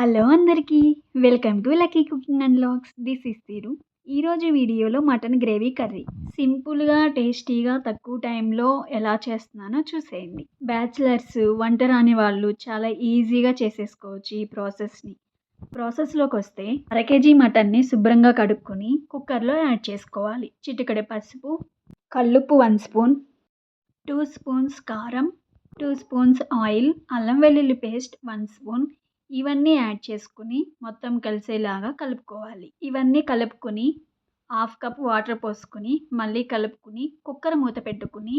Hello అందరికీ welcome to lucky cooking and logs. This is తీరు ఈరోజు వీడియోలో మటన్ గ్రేవీ కర్రీ. సింపుల్గా టేస్టీగా తక్కువ టైంలో ఎలా చేస్తున్నానో చూసేయండి. బ్యాచిలర్స్ వంట రాని వాళ్ళు చాలా ఈజీగా చేసేసుకోవచ్చు ఈ ప్రాసెస్ని. ప్రాసెస్లోకి వస్తే అర కేజీ మటన్ని శుభ్రంగా కడుక్కొని కుక్కర్లో యాడ్ చేసుకోవాలి. చిటికడే పసుపు కల్లుప్పు వన్ స్పూన్ టూ స్పూన్స్ కారం టూ స్పూన్స్ ఆయిల్ అల్లం వెల్లుల్లి పేస్ట్ వన్ స్పూన్ ఇవన్నీ యాడ్ చేసుకుని మొత్తం కలిసేలాగా కలుపుకోవాలి. ఇవన్నీ కలుపుకొని హాఫ్ కప్ వాటర్ పోసుకొని మళ్ళీ కలుపుకుని కుక్కర్ మూత పెట్టుకుని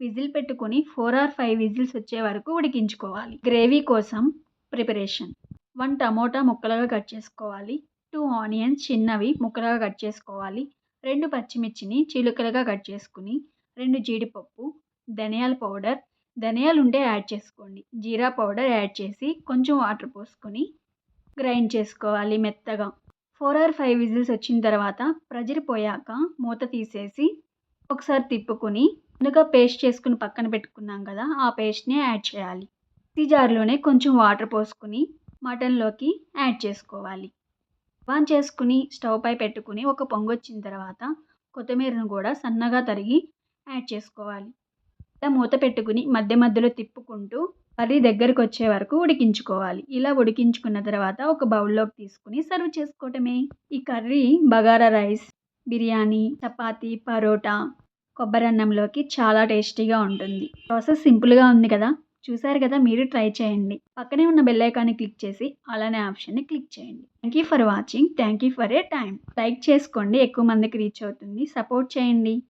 విజిల్ పెట్టుకుని ఫోర్ ఆర్ ఫైవ్ విజిల్స్ వచ్చే వరకు ఉడికించుకోవాలి. గ్రేవీ కోసం ప్రిపరేషన్. వన్ టమోటా ముక్కలుగా కట్ చేసుకోవాలి. టూ ఆనియన్స్ చిన్నవి ముక్కలుగా కట్ చేసుకోవాలి. రెండు పచ్చిమిర్చిని చిలుకలుగా కట్ చేసుకుని రెండు జీడిపప్పు ధనియాల పౌడర్ ధనియాలు ఉంటే యాడ్ చేసుకోండి. జీరా పౌడర్ యాడ్ చేసి కొంచెం వాటర్ పోసుకొని గ్రైండ్ చేసుకోవాలి మెత్తగా. ఫోర్ ఆర్ ఫైవ్ విజిల్స్ వచ్చిన తర్వాత ప్రజరిపోయాక మూత తీసేసి ఒకసారి తిప్పుకొని ముందుగా పేస్ట్ చేసుకుని పక్కన పెట్టుకున్నాం కదా ఆ పేస్ట్ని యాడ్ చేయాలి. ఈ జార్లోనే కొంచెం వాటర్ పోసుకుని మటన్లోకి యాడ్ చేసుకోవాలి. ఆన్ చేసుకుని స్టవ్ పై పెట్టుకుని ఒక పొంగు వచ్చిన తర్వాత కొత్తిమీరను కూడా సన్నగా తరిగి యాడ్ చేసుకోవాలి. మూత పెట్టుకుని మధ్య మధ్యలో తిప్పుకుంటూ కర్రీ దగ్గరకు వచ్చే వరకు ఉడికించుకోవాలి. ఇలా ఉడికించుకున్న తర్వాత ఒక బౌల్లోకి తీసుకుని సర్వ్ చేసుకోవటమే. ఈ కర్రీ బగారా రైస్ బిర్యానీ చపాతీ పరోటా కొబ్బరి అన్నంలోకి చాలా టేస్టీగా ఉంటుంది. ప్రాసెస్ సింపుల్గా ఉంది కదా? చూసారు కదా? మీరు ట్రై చేయండి. పక్కనే ఉన్న బెల్ ఐకాన్ని క్లిక్ చేసి అలానే ఆప్షన్ని క్లిక్ చేయండి. Thank you for watching. Thank you for a time like చేసుకోండి. ఎక్కువ మందికి రీచ్ అవుతుంది. సపోర్ట్ చేయండి.